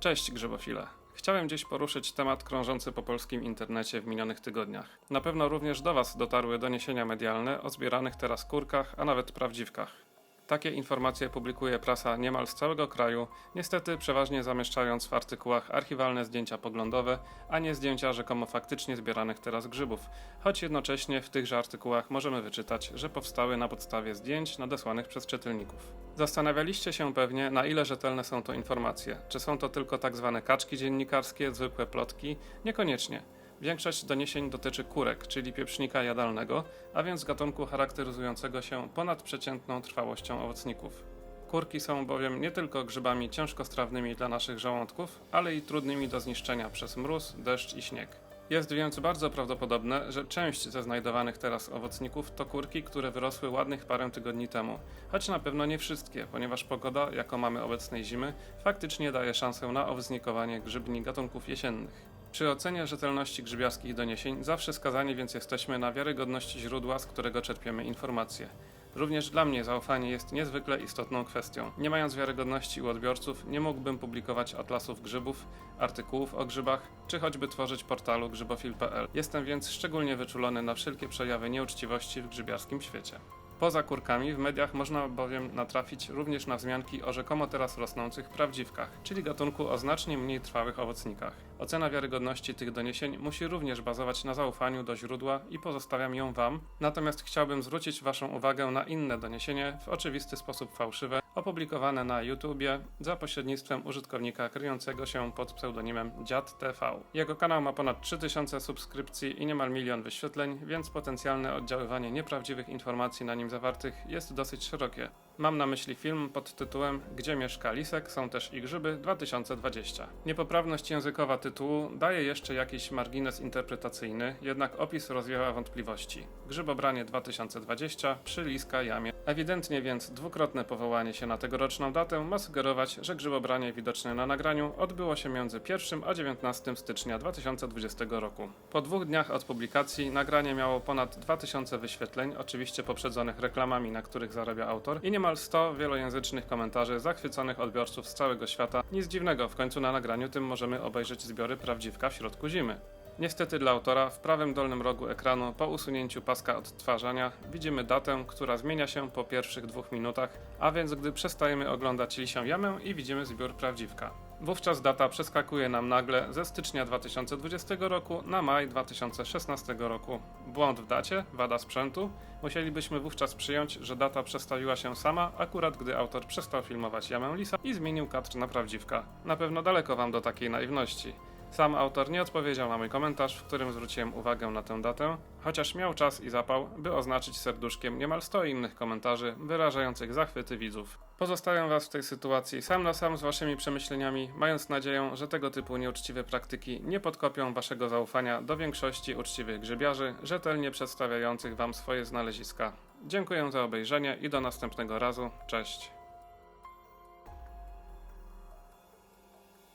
Cześć grzybofile. Chciałem dziś poruszyć temat krążący po polskim internecie w minionych tygodniach. Na pewno również do Was dotarły doniesienia medialne o zbieranych teraz kurkach, a nawet prawdziwkach. Takie informacje publikuje prasa niemal z całego kraju, niestety przeważnie zamieszczając w artykułach archiwalne zdjęcia poglądowe, a nie zdjęcia rzekomo faktycznie zbieranych teraz grzybów, choć jednocześnie w tychże artykułach możemy wyczytać, że powstały na podstawie zdjęć nadesłanych przez czytelników. Zastanawialiście się pewnie, na ile rzetelne są to informacje. Czy są to tylko tak zwane kaczki dziennikarskie, zwykłe plotki? Niekoniecznie. Większość doniesień dotyczy kurek, czyli pieprznika jadalnego, a więc gatunku charakteryzującego się ponadprzeciętną trwałością owocników. Kurki są bowiem nie tylko grzybami ciężkostrawnymi dla naszych żołądków, ale i trudnymi do zniszczenia przez mróz, deszcz i śnieg. Jest więc bardzo prawdopodobne, że część ze znajdowanych teraz owocników to kurki, które wyrosły ładnych parę tygodni temu, choć na pewno nie wszystkie, ponieważ pogoda, jaką mamy obecnej zimy, faktycznie daje szansę na owznikowanie grzybni gatunków jesiennych. Przy ocenie rzetelności grzybiarskich doniesień zawsze skazani więc jesteśmy na wiarygodności źródła, z którego czerpiemy informacje. Również dla mnie zaufanie jest niezwykle istotną kwestią. Nie mając wiarygodności u odbiorców, nie mógłbym publikować atlasów grzybów, artykułów o grzybach, czy choćby tworzyć portalu grzybofil.pl. Jestem więc szczególnie wyczulony na wszelkie przejawy nieuczciwości w grzybiarskim świecie. Poza kurkami w mediach można bowiem natrafić również na wzmianki o rzekomo teraz rosnących prawdziwkach, czyli gatunku o znacznie mniej trwałych owocnikach. Ocena wiarygodności tych doniesień musi również bazować na zaufaniu do źródła i pozostawiam ją Wam, natomiast chciałbym zwrócić Waszą uwagę na inne doniesienie, w oczywisty sposób fałszywe, opublikowane na YouTubie za pośrednictwem użytkownika kryjącego się pod pseudonimem DziadTV. Jego kanał ma ponad 3000 subskrypcji i niemal milion wyświetleń, więc potencjalne oddziaływanie nieprawdziwych informacji na nim zawartych jest dosyć szerokie. Mam na myśli film pod tytułem Gdzie mieszka lisek, są też i grzyby 2020. Niepoprawność językowa tytułu daje jeszcze jakiś margines interpretacyjny, jednak opis rozwiewa wątpliwości. Grzybobranie 2020 przy liska jamie. Ewidentnie więc dwukrotne powołanie się na tegoroczną datę ma sugerować, że grzybobranie widoczne na nagraniu odbyło się między 1 a 19 stycznia 2020 roku. Po dwóch dniach od publikacji nagranie miało ponad 2000 wyświetleń, oczywiście poprzedzonych reklamami, na których zarabia autor, i niemal 100 wielojęzycznych komentarzy zachwyconych odbiorców z całego świata. Nic dziwnego, w końcu na nagraniu tym możemy obejrzeć zbiory prawdziwka w środku zimy. Niestety dla autora w prawym dolnym rogu ekranu po usunięciu paska odtwarzania widzimy datę, która zmienia się po pierwszych dwóch minutach, a więc gdy przestajemy oglądać lisią jamę i widzimy zbiór prawdziwka. Wówczas data przeskakuje nam nagle ze stycznia 2020 roku na maj 2016 roku. Błąd w dacie? Wada sprzętu? Musielibyśmy wówczas przyjąć, że data przestawiła się sama, akurat gdy autor przestał filmować jamę lisa i zmienił kadr na prawdziwka. Na pewno daleko wam do takiej naiwności. Sam autor nie odpowiedział na mój komentarz, w którym zwróciłem uwagę na tę datę, chociaż miał czas i zapał, by oznaczyć serduszkiem niemal 100 innych komentarzy wyrażających zachwyty widzów. Pozostawiam Was w tej sytuacji sam na sam z Waszymi przemyśleniami, mając nadzieję, że tego typu nieuczciwe praktyki nie podkopią Waszego zaufania do większości uczciwych grzybiarzy, rzetelnie przedstawiających Wam swoje znaleziska. Dziękuję za obejrzenie i do następnego razu. Cześć.